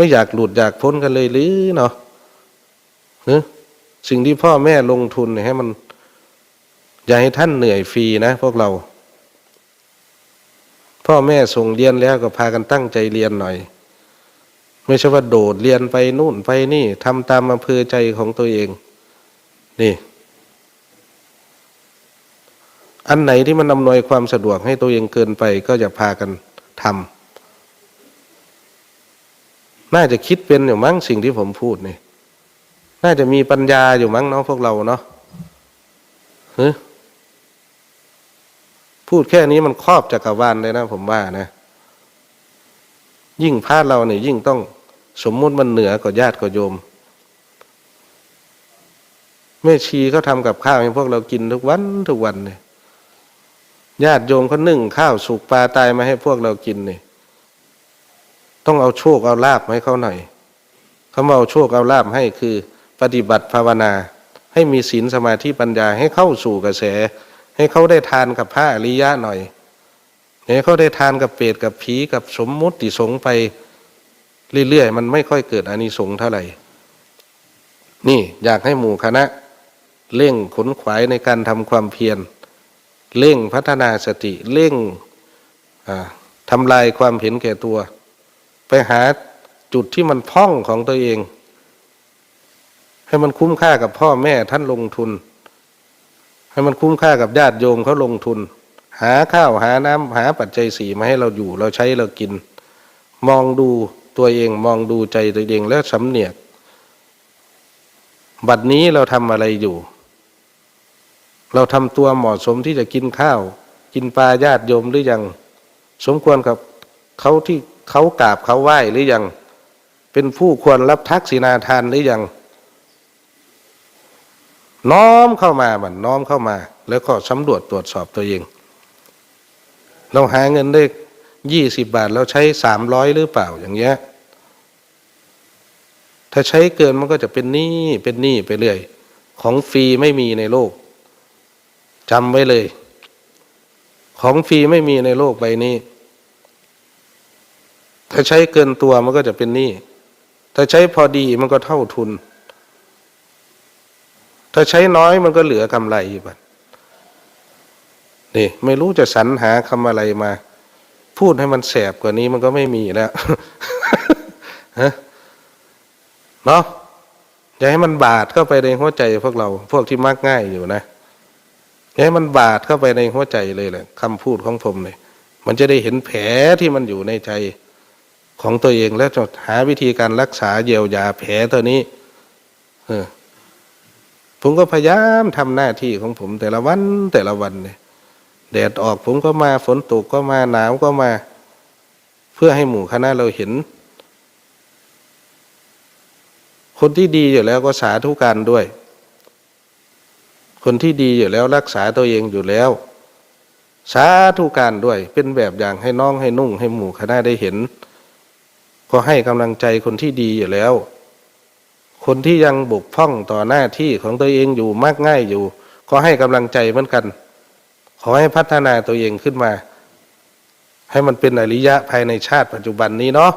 ไม่อยากหลุดอยากพ้นกันเลยหรือเนาะเนอสิ่งที่พ่อแม่ลงทุนให้มัน อย่าให้ท่านเหนื่อยฟรีนะพวกเรา พ่อแม่ส่งเรียนแล้วก็พากันตั้งใจเรียนหน่อย ไม่ใช่ว่าโดดเรียนไปนู่นไปนี่ทำตามอำเภอใจของตัวเอง นี่ อันไหนที่มันอำนวยความสะดวกให้ตัวเองเกินไปก็อย่าพากันทำ น่าจะคิดเป็นอยู่มั้งสิ่งที่ผมพูดนี่ น่าจะมีปัญญาอยู่มั้งเนาะพวกเราเนาะเฮ้พูดแค่นี้มันครอบจักรวาลเลยนะผมว่านะ ยิ่งพาดเราเนี่ยยิ่งต้องสมมุติมันเหนือกว่าญาติกว่าโยมแม่ชีเขาทำกับข้าวให้พวกเรากินทุกวันทุกวันเนี่ยญาติโยมเขานึ่งข้าวสุกปลาตายมาให้พวกเรากินเนี่ย ต้องเอาโชคเอาลาบให้เขาหน่อยเขามาเอาโชคเอาลาบให้คือปฏิบัติภาวนา ให้มีศีลสมาธิปัญญาให้เข้าสู่กระแส ให้เขาได้ทานกับพระอริยะหน่อยให้เขาได้ทานกับเปรตกับผีกับสมมุติสงไปเรื่อยๆมันไม่ค่อยเกิดอานิสงส์เท่าไหร่นี่อยากให้หมู่คณะ เร่งขนขวายในการทำความเพียรเร่งพัฒนาสติเร่งทำลายความเห็นแก่ตัว ไปหาจุดที่มันพ่องของตัวเอง ให้มันคุ้มค่ากับพ่อแม่ท่านลงทุน ให้มันคุ้มค่ากับญาติโยมเขาลงทุน หาข้าวหาน้ำหาปัจจัยสีมาให้เราอยู่ เราใช้เรากิน มองดูตัวเองมองดูใจตัวเองแล้วสำเนียก บัดนี้เราทำอะไรอยู่ เราทำตัวเหมาะสมที่จะกินข้าว กินปลาญาติโยมหรือยัง สมควรกับเขาที่ เขากราบเขาไหว้หรือยัง เป็นผู้ควรรับทักษิณาทานหรือยัง น้อมเข้ามาบันน้อมเข้ามา แล้วก็สำรวจตรวจสอบตัวเอง เราหาเงินได้ยี่สิบบาทเราใช้สามร้อยหรือเปล่าอย่างเงี้ยถ้าใช้เกินมันก็จะเป็นหนี้เป็นหนี้ไปเรื่อย ของฟรีไม่มีในโลกจำไว้เลย ของฟรีไม่มีในโลกใบนี้ถ้าใช้เกินตัวมันก็จะเป็นหนี้ถ้าใช้พอดีมันก็เท่าทุน ถ้าใช้น้อยมันก็เหลือกำไรบัดนี่ไม่รู้จะสรรหาคำอะไรมา พูดให้มันแสบกว่านี้มันก็ไม่มีแล้วเนาะอย่าให้มันบาดเข้าไปในหัวใจพวกเรา พวกที่มักง่ายอยู่นะอย่าให้มันบาดเข้าไปในหัวใจเลยแหละคำพูดของผมเนี่ยมันจะได้เห็นแผลที่มันอยู่ในใจ ของตัวเองแล้วจะหาวิธีการรักษาเยียวยาแผลตัวนี้เออผมก็พยายามทำหน้าที่ของผมแต่ละวันแต่ละวันเนี่ยแดดออกผมก็มาฝนตกก็มาหนาวก็มา เพื่อให้หมู่คณะเราเห็น คนที่ดีอยู่แล้วก็สาธุการด้วย คนที่ดีอยู่แล้วรักษาตัวเองอยู่แล้ว สาธุการด้วย เป็นแบบอย่างให้น้องให้นุ่งให้หมู่คณะได้เห็น ก็ให้กำลังใจคนที่ดีอยู่แล้ว คนที่ยังบกพร่องต่อหน้าที่ของตัวเองอยู่มากง่ายอยู่ ก็ให้กำลังใจเหมือนกัน ขอให้พัฒนาตัวเองขึ้นมา ให้มันเป็นอริยะภายในชาติปัจจุบันนี้เนาะ